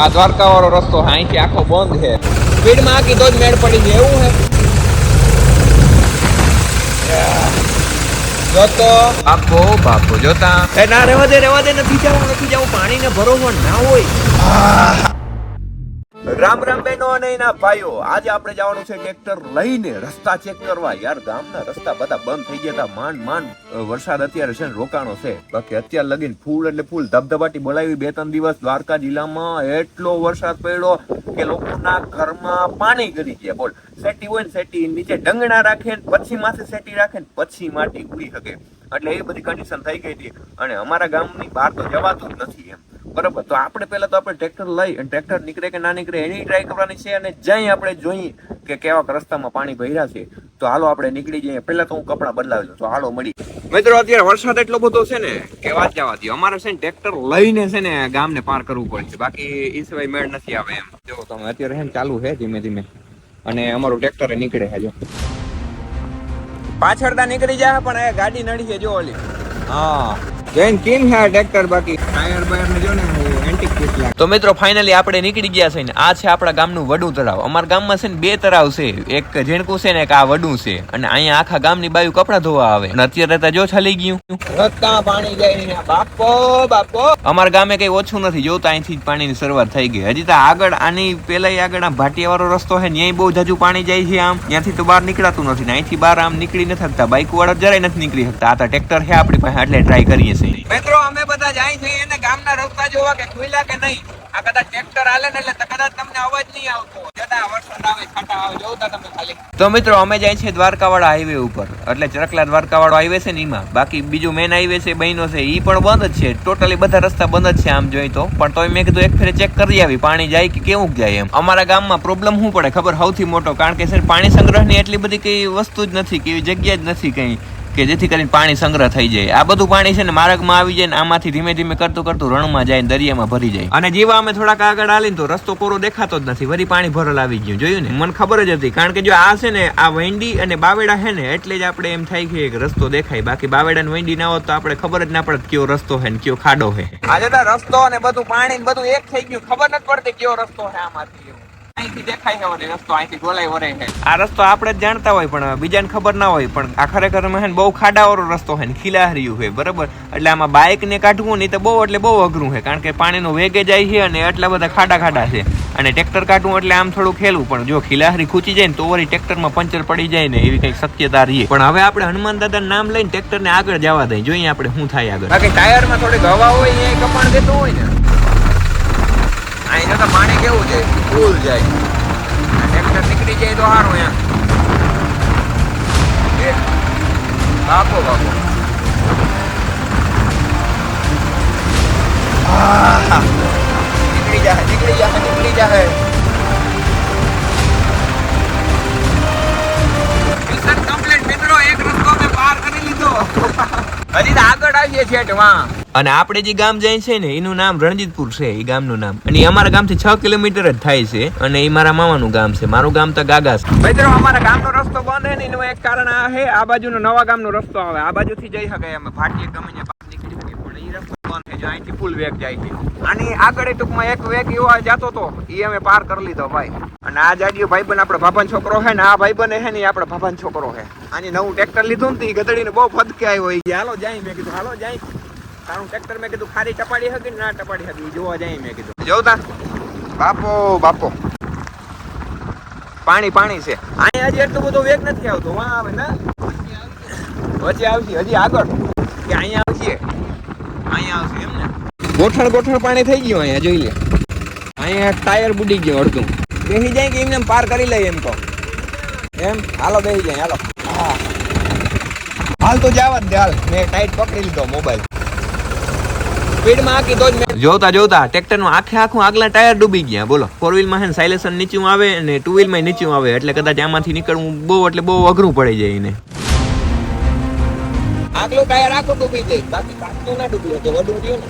આ દ્વારકા વાળો રસ્તો અહીંથી આખો બંધ છે. સ્પીડમાં આ કીધો જ મેળ પડી જાય એવું છે. જોતો બાપો બાપો જોતા એ ના રેવા દે રેવા દે નથી જવું નથી જવું પાણીને પણ ના હોય. રામ રામ બહેનો અને એના ભાઈઓ, આજે આપણે જવાનું છે ટ્રેક્ટર લઈને રસ્તા ચેક કરવા. યાર, ગામના રસ્તા બધા બંધ થઈ ગયા હતા. માંડ માંડ વરસાદ અત્યારે છે રોકાણો છે. બાકી અત્યારે લગીને ફૂલ એટલે ફૂલ ધબધબાટી બોલાવી. બે, ત્રણ દિવસ દ્વારકા જિલ્લામાં એટલો વરસાદ પડ્યો કે લોકોના ઘરમાં પાણી કરી ગયા. બોલ, સેટી હોય ને સેટી નીચે ડંગણા રાખે ને પછી માથે સેટી રાખે ને પછી માટી ઉડી શકે. એટલે એ બધી કન્ડિશન થઈ ગઈ હતી. અને અમારા ગામની બહાર તો જવાતું જ નથી એમ. બરાબર? તો આપણે પહેલા તો આપણે ટ્રેક્ટર લઈ અને ટ્રેક્ટર નીકળે કે ના નીકળે એની ટ્રાય કરવાની છે અને જઈ આપણે જોઈએ કે કેવા રસ્તામાં પાણી ભર્યા છે, તો હાલો આપણે નીકળી જઈએ. પહેલા તો હું કપડાં બદલાવી લઉં. તો હાલો મળી મિત્રો, અત્યારે વરસાદ એટલો બધો છે ને કે વાત જવા દો અમારે છે ને ટ્રેક્ટર લઈને છે ને ગામને પાર કરવું પડે છે. બાકી એ સિવાય મેળ નથી આવે એમ. જો તમે અત્યારે છે ચાલુ છે ધીમે ધીમે. અને અમારું ટ્રેક્ટર નીકળે છે, જો. પાછળતા નીકળી જાય પણ એ ગાડી નડી છે, જો ઓલી. હા. જૈન કેમ છે આ ટ્રેક્ટર બાકી? ટાયર બાયર ને જો ને લાગે તો મિત્રો ફાઇનલી આપણે નીકળી ગયા છે ને આ છે આપણા ગામનું વડું તળાવ. અમારા ગામમાં છે ને બે તળાવ છે. એક ઝીણકું છે ને એક આ વડું છે. અને અહીંયા આખા ગામની બાયુ કપડા ધોવા આવે. અને અત્યારે તો જો છલી ગયું. પાણી જાય બાપો બાપો. અમારા ગામે કઈ ઓછું નથી. જોતા અહીંથી જ પાણીની શરૂઆત થઈ ગઈ. હજી તો આગળ આની પેલા આગળ આ ભાટિયા વાળો રસ્તો છે ન્યાય બહુ જાજુ પાણી જાય છે આમ. ત્યાંથી તો બહાર નીકળાતું નથી ને અહીંથી બહાર આમ નીકળી નથી શકતા. બાઇક વાળા જરાય નથી નીકળી શકતા. આ તો ટ્રેક્ટર છે આપણી પાસે એટલે ટ્રાય કરીએ છીએ. મિત્રો અમે બધા જાય છે એને ગામના રસ્તા જોવા કે ખુલ્લા કે નહીં? આ કદાચ ટ્રેક્ટર હાલે ને એટલે કદાચ તમને અવાજ નહીં આવતો જતા વરસાદ આવે છાંટા આવે જોતા તમે ખાલી. તો મિત્રો, અમે જાય છે દ્વારકાવાળા હાઈવે ઉપર. એટલે ચરકલા દ્વારકાવાળો હાઈવે છે ને એમાં. બાકી બીજું મેન હાઈવે છે બહેનો છે એ પણ બંધ જ છે. ટોટલી બધા રસ્તા બંધ જ છે આમ જોઈ તો. પણ તોય મેં કીધું, એક ફેરે ચેક કરી આવી, પાણી જાય કે કેવું જાય એમ. અમારા ગામમાં પ્રોબ્લેમ શું પડે ખબર? સૌથી મોટો. કારણ કે સર પાણી સંગ્રહની એટલી બધી કઈ વસ્તુ જ નથી, કે એવી જગ્યા જ નથી કઈ. કે જેથી કરીને પાણી સંગ્રહ થઈ જાય. આ બધું પાણી છે ને માર્ગમાં આવી જાય ને આમાંથી ધીમે ધીમે કરતું કરતું રણમાં જાય દરિયામાં ભરી જાય. અને જેવા અમે થોડાક આગળ આલીને તો રસ્તો કોરો દેખાતો જ નથી. વળી પાણી ભરેલ આવી ગયું. જોયું ને? મને ખબર જ હતી. કારણ કે જો આ છે ને, આ વેંડી અને બાવેડા છે ને, એટલે જ આપણે એમ થાય કે રસ્તો દેખાય. બાકી બાવેડા ને વેંડી ના હોત તો આપણે ખબર જ ના પડે કયો રસ્તો છે ને કયો ખાડો છે. આજે રસ્તો અને બધું પાણી બધું એક થઈ ગયું. ખબર નથી પડતી કયો રસ્તો છે આમાંથી. અહીંથી દેખાય છે વળી રસ્તો અહીંથી ગોલાય વરે છે. આ રસ્તો આપણે જ જાણતા હોય પણ બીજાને ખબર ના હોય પણ આ ખરેખરમાં બહુ ખાડાવાળો રસ્તો છે ને ખીલાહર્યું હોય બરાબર? એટલે આમાં બાઇક ને કાઢવું નહીં તો બહુ એટલે બહુ અઘરું છે કારણ કે પાણીનો વેગે જાય છે અને એટલા બધા ખાડા ખાડા છે. અને ટ્રેક્ટર કાઢવું એટલે આમ થોડું ખેલું પણ જો ખીલાહરી ખૂચી જાય ને તો વળી ટ્રેક્ટરમાં પંચર પડી જાય ને એવી કંઈક શક્યતા રહી. પણ હવે આપણે હનુમાન દાદા નામ લઈને ટ્રેક્ટર ને આગળ જવા દઈએ જોઈએ આપણે શું થાય આગળ. બાકી ટાયરમાં થોડીક હવા હોય એ કપાણ દેતું હોય ને. અહીં તો પાણી કેવું છે? ફૂલ જાય. ટ્રેક્ટર નીકળી જાય તો સારું એમ. બાપો બાપો. નીકળી જાય નીકળી જાય નીકળી જાય કમ્પ્લીટ મિત્રો. એક રસ્તો મેં પાર કરી લીધો. હજી આગળ આવીએ છીએ વાં અને આપણે જે ગામ જાય છે ને, એનું નામ રણજીતપુર છે, એ ગામનું નામ. અને અમારા ગામથી છ કિલોમીટર જ થાય છે, અને એ મારા મામાનું ગામ છે. મારું ગામ તો ગાગાસ મિત્રો, અમારા ગામનો રસ્તો બંધ છે ને, એનું એક કારણ આ છે, આ બાજુનો નવા ગામનો રસ્તો આવે. આ બાજુથી જઈ શકાય અમે ભાટીએ ગમીને નીકળી શકીએ પણ એ રસ્તો બંધ છે અહીંથી ફૂલ વેગ જાય છે. આની આગળ ટૂંકમાં એક વેગ એવો જતો હતો એ અમે પાર કરી લીધો, ભાઈ. અને આ જાડિયો ભાઈબંધ, આપણો ભાભાન છોકરો છે ને, આ ભાઈબંધ છે ને આપણો ભાભાન છોકરો છે. આની નવું ટ્રેક્ટર લીધું ને એ ગધડીને બહુ ફદકે આવ્યો. હાલો, જાય. મેં કીધું, હાલો, જાય. તારું ટ્રેક્ટર મેં કીધું ખારી ટપાડી હતી ના ટપાડી હતી જોવા જાય મેં કીધું. જોતા? બાપો બાપો. પાણી પાણી છે. અહીંયા હજી એટલું બધું વેગ નથી આવતો. વાં આવે ને? વચ્ચે આવશે. હજી આગળ. કે અહીંયા આવશે? અહીંયા આવશે એમ ને? ગોઠણ ગોઠણ પાણી થઈ ગયું અહીંયા, જોઈ લે. અહીંયા ટાયર બુડી ગયો અડધું. બેસી જાય કે એમને પાર કરી લઈએ એમ તો. એમ? હાલો બેસી જાય, હાલો. હા. હાલ તો જવા જ દે, હાલ. મેં ટાઈટ પકડી લીધો મોબાઈલ સ્પીડમાં જ જોતા જોતા ટ્રેક્ટરનું આખે આખું આગલા ટાયર ડૂબી ગયા બોલો. ફોર વ્હીલમાં છે સાયલેશન નીચું આવે અને ટુ વ્હીલમાં નીચું આવે એટલે કદાચ આમાંથી નીકળવું બહુ એટલે બહુ અઘરું પડી જાય એને. આગલું ટાયર આખું ડૂબી જાય બાકી પાછું ના ડૂબ્યું વડું રહ્યું ને.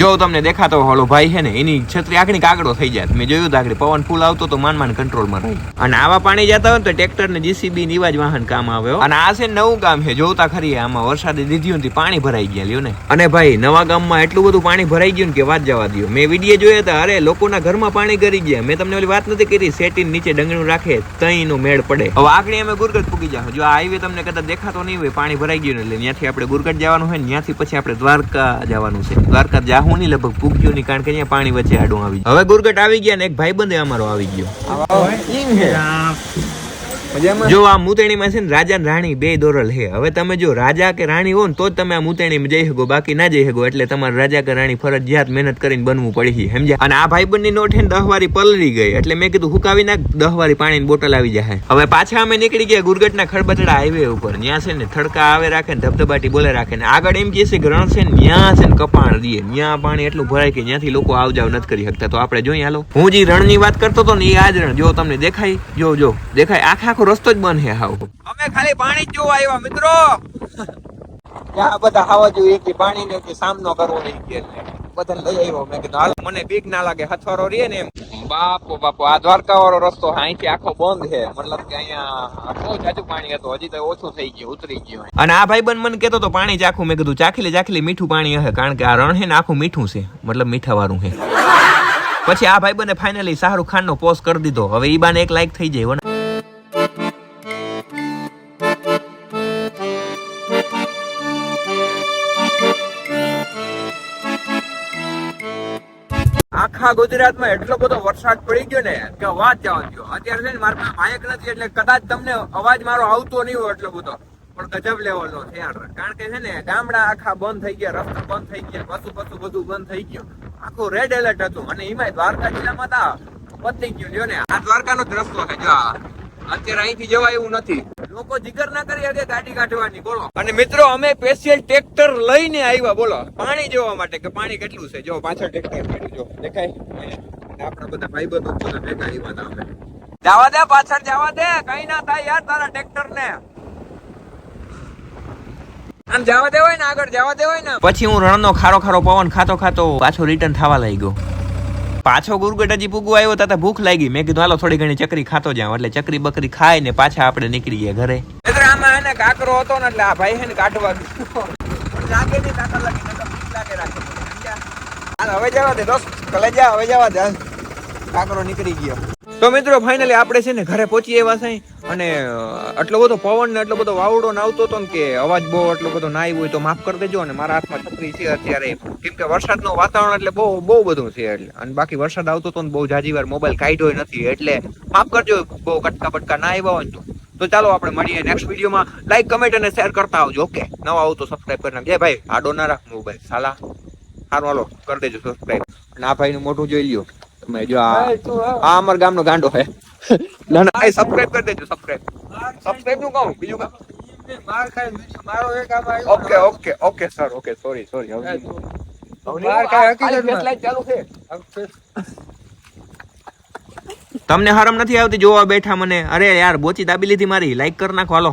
જો તમને દેખાતો હોળો ભાઈ છે ને, એની છત્રી આગળ કાગડો થઈ જાય. મેં જોયું આગળ પવન ફૂલ આવતો તો માન માન કંટ્રોલમાં રહી. અને આવા પાણી જતા હોય તો ટ્રેક્ટર ને જીસીબી ની વાહન કામ આવ્યો અને આ છે નવું કામ છે, જોતા ખરી આમાં વરસાદે દીધી હતી પાણી ભરાઈ ગયા ને. અને ભાઈ, નવા ગામમાં એટલું બધું પાણી ભરાઈ ગયું ને કે વાત જવા દો મેં વીડિયો જોયા હતા, અરે લોકોના ઘરમાં પાણી કરી ગયા. મેં તમને ઓલી વાત નથી કરી સેટી નીચે ડંગણું રાખે તઈ નો મેળ પડે. હવે આગળ અમે ગુરગટ પૂગી જાવ જો આ હાઈવે તમને કદાચ દેખાતો નહીં હોય, પાણી ભરાઈ ગયું એટલે ત્યાંથી આપણે ગુરગટ જવાનું હોય ત્યાંથી પછી આપણે દ્વારકા જવાનું છે. દ્વારકા જાહું નહીં લગભગ પૂગ્યું ની કારણ કે અહીંયા પાણી વચ્ચે આડું આવી ગયું. હવે ગુરગટ આવી ગયા ને એક ભાઈબંધ અમારો આવી ગયો. જો આ મુતેણીમાં છે ને રાજા ને રાણી બે દોરલ હે. હવે તમે જો રાજા કે રાણી હો ને તો તમે આ મુતેણીમાં જઈ શકો, બાકી ના જઈ શકો. એટલે તમારે રાજા કે રાણી ફરજિયાત મહેનત કરીને બનવું પડી સમજ્યા? અને આ ભાઈબંધની નોટ ને દહ પલળી ગઈ, એટલે મેં કીધું હુકાવી નાખ દહ વારી બોટલ આવી જાય. હવે પાછા અમે નીકળી ગયા ગુરગટના ખડબચડા હાઈવે ઉપર. ત્યાં છે ને થડકા આવે રાખે ને ધબધબાટી બોલે રાખે ને. આગળ એમ કહે છે રણ છે ને ત્યાં છે ને કપાણ દે ત્યાં પાણી એટલું ભરાય કે ત્યાંથી લોકો આવ જાવ નથી કરી શકતા. તો આપણે જોઈએ, હાલો. હું જે રણની વાત કરતો હતો ને એ આજ રણ. જો તમને દેખાય, જો જો. દેખાય. આખો આખો રસ્તો જ બંધ છે હાવ. અમે ખાલી પાણી જ જોવા આવ્યા મિત્રો. ત્યાં બધા હાવા જોઈએ કે પાણી ને કે સામનો કરવો નહીં કે બધા લઈ આવ્યો. મેં કીધું હાલો મને બીક ના લાગે હથવારો રે ને એમ. બાપો બાપો આ દ્વારકા વાળો રસ્તો અહીંથી આખો બંધ છે. મતલબ કે અહીંયા બહુ જાજુ પાણી હતું. હજી તો ઓછું થઈ ગયું ઉતરી ગયું અને આ ભાઈ બન મને કેતો તો પાણી ચાખું મેં કીધું ચાખી લે ચાખી લે મીઠું પાણી હશે કારણ કે આ રણ છે ને આખું મીઠું છે. મતલબ મીઠા વાળું છે. પછી આ ભાઈ બને ફાઇનલી શાહરુખ ખાન નો પોસ્ટ કરી દીધો. હવે ઈ બાને એક લાઈક થઈ જાય આખા ગુજરાતમાં એટલો બધો વરસાદ પડી ગયો ને કે વાત જવા દો અત્યારે મારા પાસે માયક નથી એટલે કદાચ તમને અવાજ મારો આવતો નહીં હોય એટલો બધો. પણ ગજબ લેવલનો છે કારણ કે છે ને ગામડા આખા બંધ થઈ ગયા, રસ્તા બંધ થઈ ગયા, પશુ પશુ બધું બંધ થઈ ગયું. આખું રેડ એલર્ટ હતું. અને એમાં દ્વારકા જિલ્લામાં તા પતી ગયું ને. આ દ્વારકાનો રસ્તો છે, જો. અત્યારે અહીંથી જવાય એવું નથી. લોકો જીગર ના કરી શકે ગાડી કાઢવાની બોલો. અને મિત્રો અમે સ્પેશિયલ ટ્રેક્ટર લઈને આવ્યા બોલો. પાણી જોવા માટે કે પાણી કેટલું છે? જો પાછળ ટ્રેક્ટર પડ્યું જો. દેખાય? આપણા બધા ભાઈબંધો બધા ભેગા આવ્યા હતા અમે. જવા દે પાછળ જવા દે. કઈ ના થાય યાર તારા ટ્રેક્ટર ને આમ જવા દેવાય ને આગળ જવા દેવાય ને. પછી હું રણનો ખારો ખારો પવન ખાતો ખાતો પાછો રિટર્ન થવા લાગ્યો. પાછો ગુરગટ હજી પૂગવા આવ્યો હતા ભૂખ લાગી. મેં કીધું, હાલો, થોડી ઘણી ચકરી ખાતો જાઉં. એટલે ચકરી બકરી ખાય ને પાછા આપણે નીકળી ગયા ઘરે આમાં એને કાકરો હતો ને એટલે આ ભાઈ છે ને કાઢવા લાગે નહીં કાકર લાગે લાગે હવે જવા દે, દોસ્ત. કલે જા, હવે જવા દે. કાકરો નીકળી ગયો. તો મિત્રો ફાઇનલી આપણે છે ને ઘરે પહોંચી એવા સાઈ. અને આટલો બધો પવન ને આટલો બધો વાવડો ને આવતો હતો ને કે અવાજ બહુ આટલો બધો ના આવ્યો હોય તો માફ કરી દેજો. અને મારા હાથમાં છત્રી છે અત્યારે. કેમ કે વરસાદનું વાતાવરણ એટલે બહુ બહુ બધું છે એટલે. અને બાકી વરસાદ આવતો હતો ને બહુ જાજી મોબાઈલ કાઢ્યો નથી. એટલે માફ કરજો, બહુ કટકા બટકા ના આવ્યા હોય તો. ચાલો આપણે મળીએ નેક્સ્ટ વિડીયોમાં લાઈક કમેન્ટ અને શેર કરતા આવજો ઓકે નવા આવો તો સબસ્ક્રાઈબ કરી નાખજો. ભાઈ, આડો ના રાખ મોબાઈલ સાલા સારું હાલો, કરી દેજો સબસ્ક્રાઈબ અને આ ભાઈનું મોઢું જોઈ લ્યો. તમે જો આ આ અમારા ગામનો ગાંડો હે ના ના સબસ્ક્રાઇબ કરી દેજો સબસ્ક્રાઇબ સબસ્ક્રાઇબનું કહું બીજું કામ okay okay okay sir okay sorry sorry હવે માર કાંઈ હકીકતમાં. ચાલુ છે. તમને હરમ નથી આવતી? જોવા બેઠા મને. અરે યાર બોચી દાબી લીધી મારી. લાઈક કરી નાખો હાલો.